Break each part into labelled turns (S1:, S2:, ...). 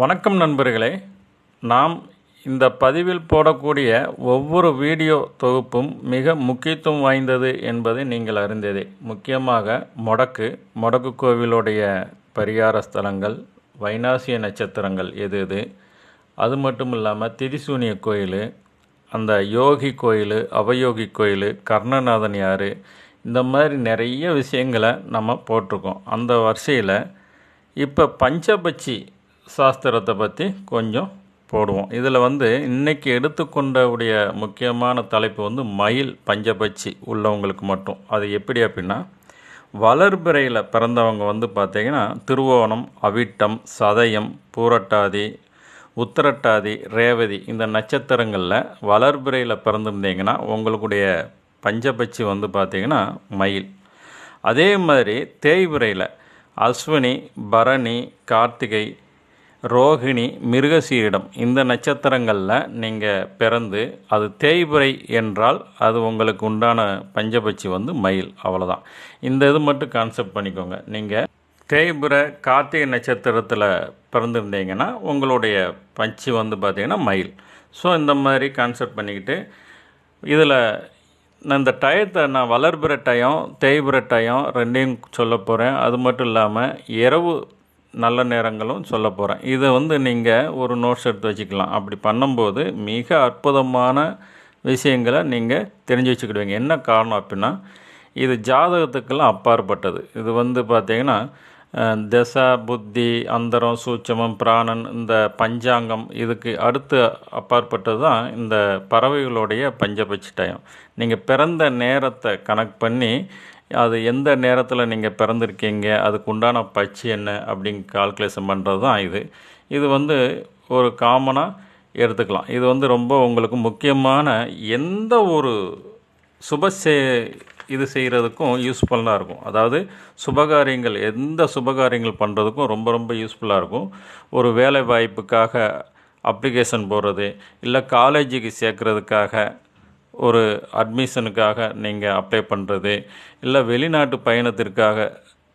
S1: வணக்கம் நண்பர்களே. நாம் இந்த பதிவில் போடக்கூடிய ஒவ்வொரு வீடியோ தொகுப்பும் மிக முக்கியத்துவம் வாய்ந்தது என்பதை நீங்கள் அறிந்ததே. முக்கியமாக மொடக்கு மொடக்கு கோவிலுடைய பரிகார ஸ்தலங்கள் வைனாசிய நட்சத்திரங்கள் எது எது அது மட்டும் இல்லாமல் திரிசூனிய கோயில் அந்த யோகி கோயில் அவயோகி கோயில் கர்ணநாதன் யார் இந்த மாதிரி நிறைய விஷயங்களை நம்ம போட்டிருக்கோம். அந்த வரிசையில் இப்போ பஞ்சபட்சி சாஸ்திரத்தை பற்றி கொஞ்சம் போடுவோம். இதில் வந்து இன்றைக்கி எடுத்துக்கொண்டவுடைய முக்கியமான தலைப்பு வந்து மயில் பஞ்சபட்சி உள்ளவங்களுக்கு மட்டும். அது எப்படி அப்படின்னா வளர்பிறையில் பிறந்தவங்க வந்து பார்த்திங்கன்னா திருவோணம் அவிட்டம் சதயம் பூரட்டாதி உத்திரட்டாதி ரேவதி இந்த நட்சத்திரங்களில் வளர்பிறையில் பிறந்திருந்தீங்கன்னா உங்களுடைய பஞ்சபட்சி வந்து பார்த்திங்கன்னா மயில். அதே மாதிரி தேய்பிறையில் அஸ்வினி பரணி கார்த்திகை ரோகிணி மிருகசீரிடம். இந்த நட்சத்திரங்களில் நீங்கள் பிறந்து அது தேய்பிறை என்றால் அது உங்களுக்கு உண்டான பஞ்சபட்சி வந்து மயில். அவ்வளோதான் இந்த இது மட்டும் கான்செப்ட் பண்ணிக்கோங்க. நீங்கள் தேய்புரை கார்த்திகை நட்சத்திரத்தில் பிறந்திருந்தீங்கன்னா உங்களுடைய பஞ்சு வந்து பார்த்திங்கன்னா மயில். ஸோ இந்த மாதிரி கான்செப்ட் பண்ணிக்கிட்டு இதில் நான் இந்த டயத்தை நான் வளர்பிற டயம் தேய்பிற டயம் ரெண்டையும் சொல்ல போகிறேன் அது மட்டும் இல்லாமல் இரவு நல்ல நேரங்களும் சொல்ல போகிறேன் இதை வந்து நீங்கள் ஒரு நோட்ஸ் எடுத்து வச்சுக்கலாம். அப்படி பண்ணும்போது மிக அற்புதமான விஷயங்களை நீங்கள் தெரிஞ்சு வச்சுக்கிடுவீங்க. என்ன காரணம் அப்படின்னா இது ஜாதகத்துக்கெல்லாம் அப்பாற்பட்டது. இது வந்து பார்த்திங்கன்னா திசை புத்தி அந்தரம் சூட்சமம் பிராணன் இந்த பஞ்சாங்கம் இதுக்கு அடுத்து அப்பாற்பட்டது தான் இந்த பறவைகளுடைய பஞ்சபட்சி டயம் நீங்கள் பிறந்த நேரத்தை கணக்கு பண்ணி அது எந்த நேரத்தில் நீங்கள் பிறந்திருக்கீங்க அதுக்கு உண்டான பச்சு என்ன அப்படிங்க கால்குலேஷன் பண்ணுறது தான் இது. இது வந்து ஒரு காமனாக எடுத்துக்கலாம். இது வந்து ரொம்ப உங்களுக்கு முக்கியமான எந்த ஒரு சுப இது செய்கிறதுக்கும் யூஸ்ஃபுல்லாக இருக்கும். அதாவது சுபகாரியங்கள் எந்த சுபகாரியங்கள் பண்ணுறதுக்கும் ரொம்ப ரொம்ப யூஸ்ஃபுல்லாக இருக்கும். ஒரு வேலை வாய்ப்புக்காக அப்ளிகேஷன் போடுறது இல்லை காலேஜுக்கு சேர்க்குறதுக்காக ஒரு அட்மிஷனுக்காக நீங்கள் அப்ளை பண்ணுறது இல்லை வெளிநாட்டு பயணத்திற்காக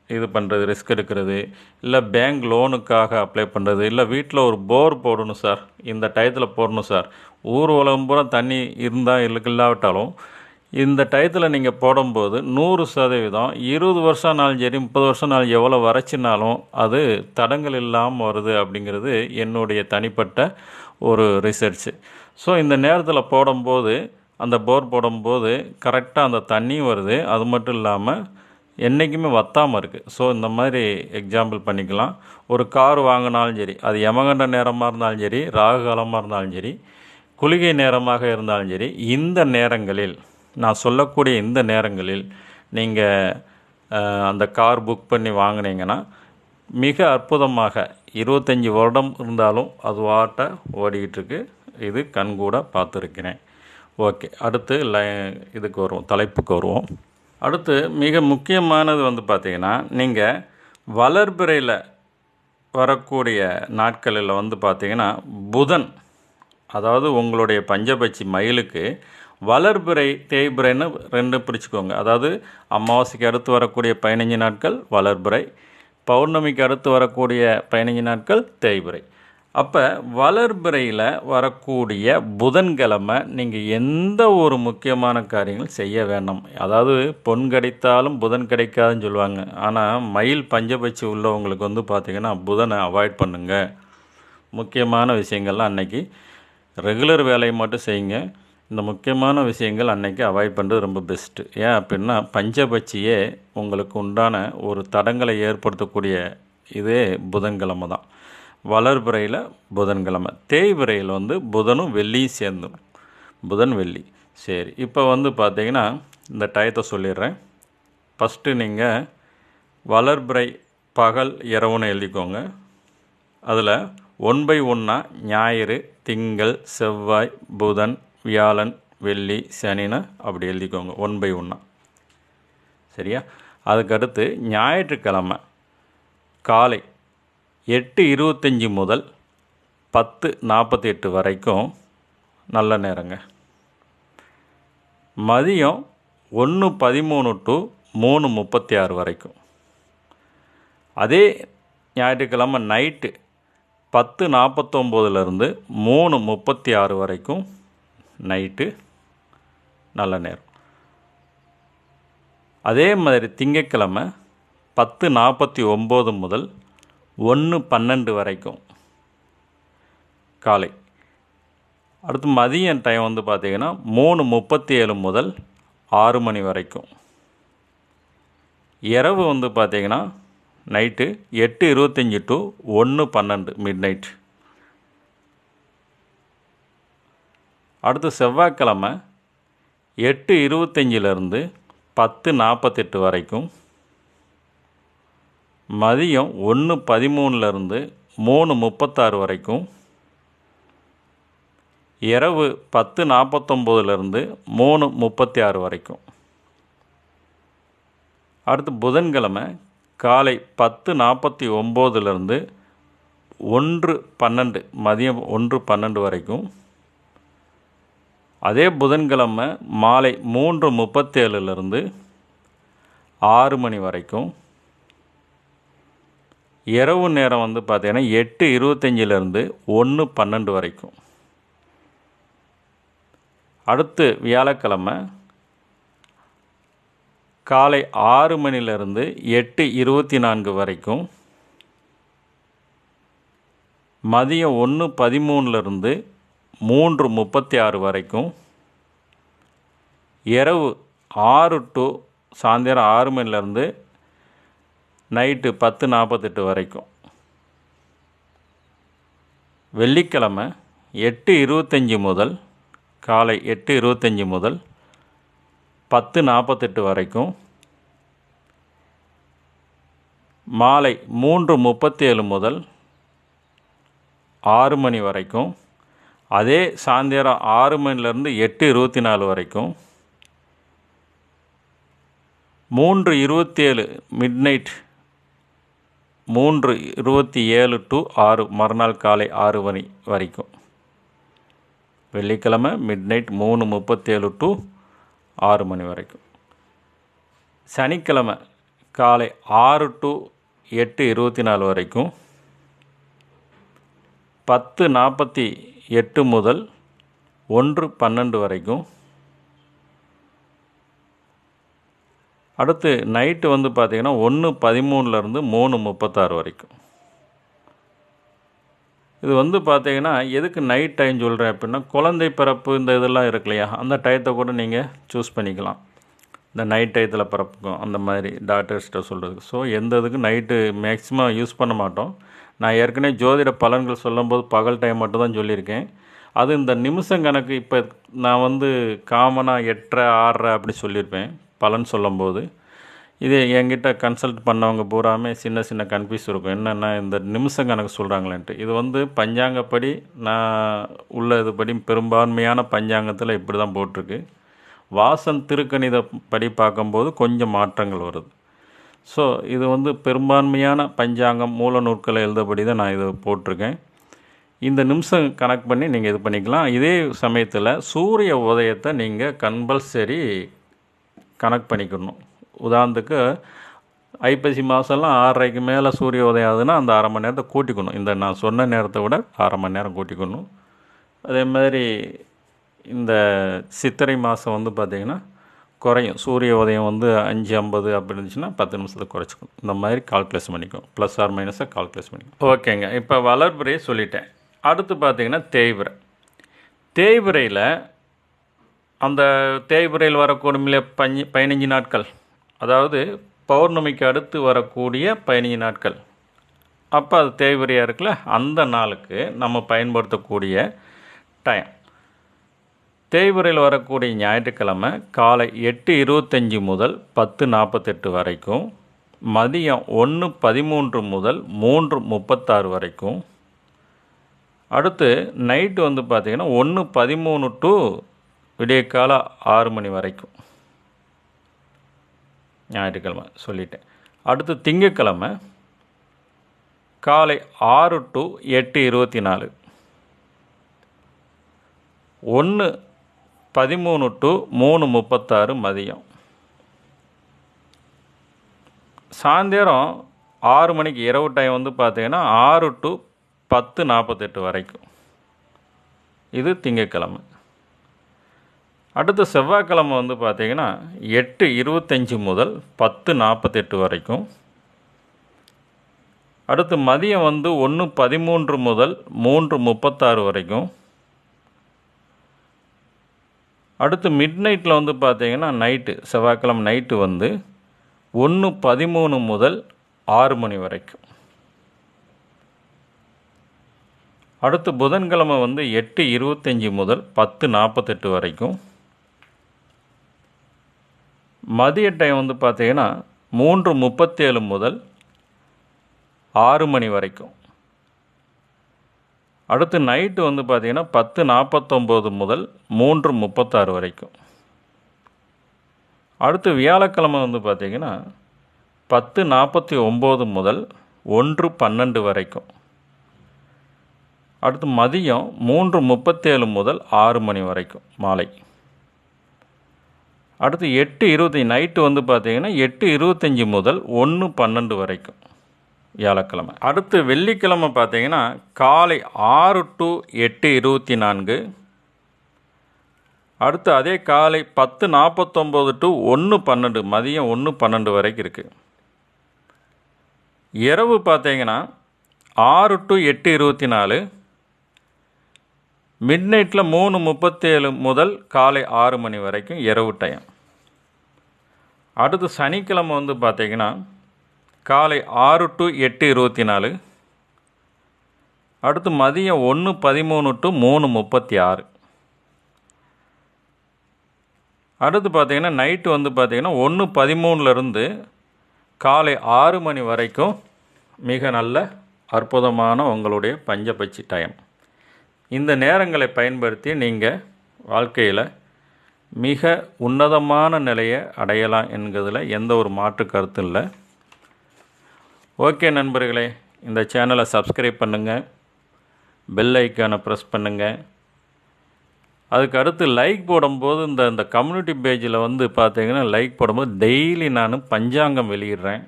S1: இது பண்ணுறது ரிஸ்க் எடுக்கிறது இல்லை பேங்க் லோனுக்காக அப்ளை பண்ணுறது இல்லை வீட்டில் ஒரு போர் போடணும் சார் இந்த டயத்தில் போடணும் சார் ஊர் உலகம் பூரா தண்ணி இருந்தால் இல்லாவிட்டாலும் இந்த டயத்தில் நீங்கள் போடும்போது நூறு சதவீதம் இருபது வருஷம் நாள் சரி முப்பது வருஷம் நாள் எவ்வளோ வரைச்சினாலும் அது தடங்கள் இல்லாமல் வருது அப்படிங்கிறது என்னுடைய தனிப்பட்ட ஒரு ரிசர்ச்சு ஸோ இந்த நேரத்தில் போடும்போது அந்த போர் போடும்போது கரெக்டாக அந்த தண்ணியும் வருது. அது மட்டும் இல்லாமல் என்றைக்குமே வத்தாமல் இருக்குது ஸோ இந்த மாதிரி எக்ஸாம்பிள் பண்ணிக்கலாம். ஒரு கார் வாங்கினாலும் சரி அது யமகண்ட நேரமாக இருந்தாலும் சரி ராகு காலமாக இருந்தாலும் சரி குளிகை நேரமாக இருந்தாலும் சரி இந்த நேரங்களில் நான் சொல்லக்கூடிய இந்த நேரங்களில் நீங்கள் அந்த கார் புக் பண்ணி வாங்கினீங்கன்னா மிக அற்புதமாக இருபத்தஞ்சி வருடம் இருந்தாலும் அது வாட்ட ஓடிக்கிட்டு இருக்கு. இது கண்கூட பார்த்துருக்கிறேன். ஓகே அடுத்து லை இதுக்கு வருவோம் தலைப்புக்கு வருவோம். அடுத்து மிக முக்கியமானது வந்து பார்த்திங்கன்னா நீங்கள் வளர்பிறையில் வரக்கூடிய நாட்களில் வந்து பார்த்திங்கன்னா புதன் அதாவது உங்களுடைய பஞ்சபட்சி மயிலுக்கு வளர்பிறை தேய்பிறைன்னு ரெண்டு பிரிச்சுக்கோங்க. அதாவது அமாவாசைக்கு அடுத்து வரக்கூடிய பதினஞ்சு நாட்கள் வளர்பிறை. பௌர்ணமிக்கு அடுத்து வரக்கூடிய பதினஞ்சு நாட்கள் தேய்பிறை. அப்போ வளர்பிறையில் வரக்கூடிய புதன்கிழமை நீங்கள் எந்த ஒரு முக்கியமான காரியங்கள் செய்ய வேண்டாம். அதாவது பொன் கிடைத்தாலும் புதன் கிடைக்காதுன்னு சொல்லுவாங்க. ஆனால் மயில் பஞ்சபட்சி உள்ளவங்களுக்கு வந்து பார்த்திங்கன்னா புதனை அவாய்ட் பண்ணுங்கள் முக்கியமான விஷயங்கள்லாம் அன்னைக்கு ரெகுலர் வேலையை மட்டும் செய்யுங்க. இந்த முக்கியமான விஷயங்கள் அன்னைக்கு அவாய்ட் பண்ணுறது ரொம்ப பெஸ்ட்டு ஏன் அப்படின்னா பஞ்சபட்சியே உங்களுக்கு உண்டான ஒரு தடங்களை ஏற்படுத்தக்கூடிய இதே புதன்கிழமை தான். வளர்பிறையில் புதன்கிழமை. தேய்பிறையில் வந்து புதனும் வெள்ளியும் சேர்ந்துடும் புதன் வெள்ளி. சரி இப்போ வந்து பார்த்தீங்கன்னா இந்த டயத்தை சொல்லிடுறேன். ஃபஸ்ட்டு நீங்கள் வளர்பிறை பகல் இரவுன்னு எழுதிக்கோங்க. அதில் ஒன் பை ஒன்றா ஞாயிறு திங்கள் செவ்வாய் புதன் வியாழன் வெள்ளி சனின்னு அப்படி எழுதிக்கோங்க. ஒன் பை ஒன்றா சரியா? அதுக்கடுத்து ஞாயிற்றுக்கிழமை காலை. எட்டு இருபத்தஞ்சி முதல் பத்து நாற்பத்தி எட்டு வரைக்கும் நல்ல நேரங்க. மதியம் ஒன்று பதிமூணு டு மூணு முப்பத்தி ஆறு வரைக்கும். அதே ஞாயிற்றுக்கிழமை நைட்டு பத்து நாற்பத்தொம்போதுலேருந்து மூணு முப்பத்தி ஆறு வரைக்கும் நைட்டு நல்ல நேரம். அதே மாதிரி திங்கக்கிழமை பத்து நாற்பத்தி ஒம்பது முதல் ஒன்று பன்னெண்டு வரைக்கும். காலை. அடுத்து மதியம் டைம் வந்து பார்த்திங்கன்னா மூணு முப்பத்தி ஏழு முதல் ஆறு மணி வரைக்கும். இரவு வந்து பார்த்திங்கன்னா நைட்டு எட்டு இருபத்தஞ்சி டு ஒன்று பன்னெண்டு மிட் நைட் அடுத்து செவ்வாய்க்கிழமை எட்டு இருபத்தஞ்சிலேருந்து பத்து நாற்பத்தெட்டு வரைக்கும். மதியம் ஒன்று பதிமூணுலேருந்து மூணு முப்பத்தாறு வரைக்கும் இரவு பத்து நாற்பத்தொம்போதுலேருந்து மூணு முப்பத்தி ஆறு வரைக்கும். அடுத்து புதன்கிழமை காலை பத்து நாற்பத்தி ஒம்போதுலேருந்து ஒன்று பன்னெண்டு மதியம் ஒன்று பன்னெண்டு வரைக்கும். அதே புதன்கிழமை மாலை மூன்று முப்பத்தேழுலேருந்து ஆறு மணி வரைக்கும். இரவு நேரம் வந்து பார்த்திங்கன்னா எட்டு இருபத்தஞ்சிலேருந்து ஒன்று பன்னெண்டு வரைக்கும். அடுத்து வியாழக்கிழமை காலை ஆறு மணிலிருந்து எட்டு இருபத்தி நான்கு வரைக்கும். மதியம் ஒன்று பதிமூணுலேருந்து மூன்று முப்பத்தி ஆறு வரைக்கும். இரவு ஆறு டு சாயந்தரம் ஆறு மணிலேருந்து நைட்டு பத்து நாற்பத்தெட்டு வரைக்கும். வெள்ளிக்கிழமை எட்டு இருபத்தஞ்சி முதல் காலை எட்டு இருபத்தஞ்சி முதல் பத்து நாற்பத்தெட்டு வரைக்கும். மாலை மூன்று முப்பத்தி ஏழு முதல் ஆறு மணி வரைக்கும். அதே சாயந்தரம் ஆறு மணிலேருந்து எட்டு இருபத்தி நாலு வரைக்கும். மூன்று இருபத்தி ஏழு மிட் நைட் மூன்று இருபத்தி ஏழு டு ஆறு மறுநாள் காலை ஆறு மணி வரைக்கும். வெள்ளிக்கிழமை மிட் நைட் மூணு முப்பத்தேழு டு ஆறு மணி வரைக்கும். சனிக்கிழமை காலை ஆறு டு எட்டு இருபத்தி நாலு வரைக்கும். பத்து நாற்பத்தி எட்டு முதல் ஒன்று பன்னெண்டு வரைக்கும். அடுத்து நைட்டு வந்து பார்த்திங்கன்னா ஒன்று பதிமூணுலேருந்து மூணு முப்பத்தாறு வரைக்கும். இது வந்து பார்த்தீங்கன்னா எதுக்கு நைட் டைம் சொல்கிறேன் அப்படின்னா குழந்தை பிறப்பு இந்த இதெல்லாம் இருக்கு இல்லையா? அந்த டயத்தை கூட நீங்கள் சூஸ் பண்ணிக்கலாம். இந்த நைட் டயத்தில் பிறப்புக்கும் அந்த மாதிரி டாக்டர்ஸ்கிட்ட சொல்கிறதுக்கு ஸோ எந்த இதுக்கு நைட்டு மேக்ஸிமம் யூஸ் பண்ண மாட்டோம். நான் ஏற்கனவே ஜோதிட பலன்கள் சொல்லும்போது பகல் டைம் மட்டும் தான் சொல்லியிருக்கேன். அது இந்த நிமிஷம் கணக்கு இப்போ நான் வந்து காமனாக எட்டரை ஆறரை அப்படி சொல்லியிருப்பேன். பலன் சொல்லும்போது இது என்கிட்ட கன்சல்ட் பண்ணவங்க பூராமே சின்ன சின்ன கன்ஃபியூஸ் இருக்கும். என்னென்னா இந்த நிமிஷம் கணக்கு சொல்கிறாங்களேன்ட்டு இது வந்து பஞ்சாங்கப்படி நான் உள்ள இதுபடி பெரும்பான்மையான பஞ்சாங்கத்தில் இப்படி தான் போட்டிருக்கு. வாசன் திருக்கணித படி பார்க்கும்போது கொஞ்சம் மாற்றங்கள் வருது. ஸோ இது வந்து பெரும்பான்மையான பஞ்சாங்கம் மூல நூற்களை எழுதபடி தான் நான் இதை போட்டிருக்கேன். இந்த நிமிஷம் கணக்கு பண்ணி நீங்கள் இது பண்ணிக்கலாம். இதே சமயத்தில் சூரிய உதயத்தை நீங்கள் கம்பல்சரி கணக்கு பண்ணிக்கணும். உதாரணத்துக்கு ஐப்பசி மாதம்லாம் ஆறரைக்கு மேலே சூரிய உதயம் ஆகுதுன்னா அந்த அரை மணி நேரத்தை கூட்டிக்கணும். இந்த நான் சொன்ன நேரத்தை விட அரை மணி நேரம் கூட்டிக்கணும். அதே மாதிரி இந்த சித்திரை மாதம் வந்து பார்த்திங்கன்னா குறையும். சூரிய உதயம் வந்து அஞ்சு ஐம்பது அப்படி இருந்துச்சுன்னா பத்து நிமிஷத்துக்கு குறைச்சிக்கணும். இந்த மாதிரி கால்குலேஷன் பண்ணிக்கும் ப்ளஸ் ஆர் மைனஸை கால்குலேஷன் பண்ணிக்கும் ஓகேங்க. இப்போ வளர்பிறையை சொல்லிட்டேன். அடுத்து பார்த்திங்கன்னா தேய்விரை தேய்பிறையில் அந்த தேய்புறையில் வரக்கூடிய பஞ்சு பதினஞ்சு நாட்கள். அதாவது பௌர்ணமிக்கு அடுத்து வரக்கூடிய பதினஞ்சு நாட்கள். அப்போ அது தேய்பிறையாக இருக்குல்ல? அந்த நாளுக்கு நம்ம பயன்படுத்தக்கூடிய டைம் தேய்புறையில் வரக்கூடிய ஞாயிற்றுக்கிழமை காலை எட்டு இருபத்தஞ்சி முதல் பத்து நாற்பத்தெட்டு வரைக்கும் மதியம் ஒன்று பதிமூன்று முதல் மூன்று முப்பத்தாறு வரைக்கும். அடுத்து நைட்டு வந்து பார்த்திங்கன்னா ஒன்று பதிமூணு டு விடியற்கால ஆறு மணி வரைக்கும். ஞாயிற்றுக்கிழமை சொல்லிட்டேன். அடுத்து திங்கக்கிழமை காலை ஆறு டு எட்டு இருபத்தி நாலு ஒன்று பதிமூணு டு மூணு முப்பத்தாறு மதியம். சாயந்தரம் ஆறு மணிக்கு இரவு டைம் வந்து பார்த்தீங்கன்னா ஆறு டு பத்து நாற்பத்தெட்டு வரைக்கும். இது திங்கக்கிழமை. அடுத்து செவ்வாய்க்கிழமை வந்து பார்த்திங்கன்னா எட்டு இருபத்தஞ்சி முதல் பத்து நாற்பத்தெட்டு வரைக்கும். அடுத்து மதியம் வந்து ஒன்று பதிமூன்று முதல் மூன்று முப்பத்தாறு வரைக்கும். அடுத்து மிட் நைட்டில் வந்து பார்த்தீங்கன்னா நைட்டு செவ்வாய்க்கிழமை நைட்டு வந்து ஒன்று பதிமூணு முதல் ஆறு மணி வரைக்கும். அடுத்து புதன்கிழமை வந்து எட்டு இருபத்தஞ்சி முதல் பத்து நாற்பத்தெட்டு வரைக்கும். மதிய டைம் வந்து பார்த்திங்கன்னா மூன்று முப்பத்தேழு முதல் ஆறு மணி வரைக்கும். அடுத்து நைட்டு வந்து பார்த்திங்கன்னா பத்து நாற்பத்தொம்போது முதல் மூன்று முப்பத்தாறு வரைக்கும். அடுத்து வியாழக்கிழமை வந்து பார்த்திங்கன்னா பத்து நாற்பத்தி ஒம்பது முதல் ஒன்று பன்னெண்டு வரைக்கும். அடுத்து மதியம் மூன்று முப்பத்தேழு முதல் ஆறு மணி வரைக்கும் மாலை. அடுத்து எட்டு இருபத்தி நைட்டு வந்து பார்த்திங்கன்னா எட்டு இருபத்தஞ்சி முதல் ஒன்று பன்னெண்டு வரைக்கும் வியாழக்கிழமை. அடுத்து வெள்ளிக்கிழமை பார்த்தீங்கன்னா காலை ஆறு டு எட்டு இருபத்தி நான்கு. அடுத்து அதே காலை பத்து நாற்பத்தொம்போது டு ஒன்று பன்னெண்டு மதியம் ஒன்று பன்னெண்டு வரைக்கும் இருக்குது இரவு பார்த்தீங்கன்னா ஆறு டு எட்டு இருபத்தி நாலு மிட் நைட்டில் மூணு முப்பத்தேழு முதல் காலை ஆறு மணி வரைக்கும் இரவு டைம் அடுத்து சனிக்கிழமை வந்து பார்த்திங்கன்னா காலை ஆறு டு எட்டு இருபத்தி நாலு அடுத்து மதியம் ஒன்று பதிமூணு டு மூணு முப்பத்தி ஆறு அடுத்து பார்த்திங்கன்னா நைட்டு வந்து பார்த்திங்கன்னா ஒன்று பதிமூணுலேருந்து காலை ஆறு மணி வரைக்கும் மிக நல்ல அற்புதமான உங்களுடைய பஞ்சபட்சி டைம் இந்த நேரங்களை பயன்படுத்தி நீங்கள் வாழ்க்கையில் மிக உன்னதமான நிலையை அடையலாம் என்கிறதுல எந்த ஒரு மாற்று கருத்தும் இல்லை. ஓகே நண்பர்களே இந்த சேனலை சப்ஸ்கிரைப் பண்ணுங்கள் பெல் ஐக்கானை ப்ரெஸ் பண்ணுங்கள் அதுக்கு அடுத்து லைக் போடும்போது இந்த இந்த கம்யூனிட்டி பேஜில் வந்து பார்த்திங்கன்னா லைக் போடும்போது டெய்லி நான் பஞ்சாங்கம் வெளியிடுறேன்.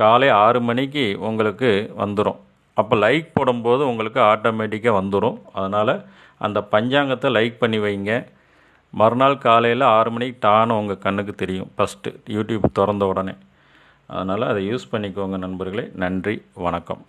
S1: காலை ஆறு மணிக்கு உங்களுக்கு வந்துடும் அப்போ லைக் போடும்போது உங்களுக்கு ஆட்டோமேட்டிக்காக வந்துடும் அதனால் அந்த பஞ்சாங்கத்தை லைக் பண்ணி வைங்க. மறுநாள் காலையில் ஆறு மணிக்கு டான்னு உங்கள் கண்ணுக்கு தெரியும். ஃபஸ்ட்டு யூடியூப் திறந்த உடனே. அதனால் அதை யூஸ் பண்ணிக்கோங்க நண்பர்களே. நன்றி வணக்கம்.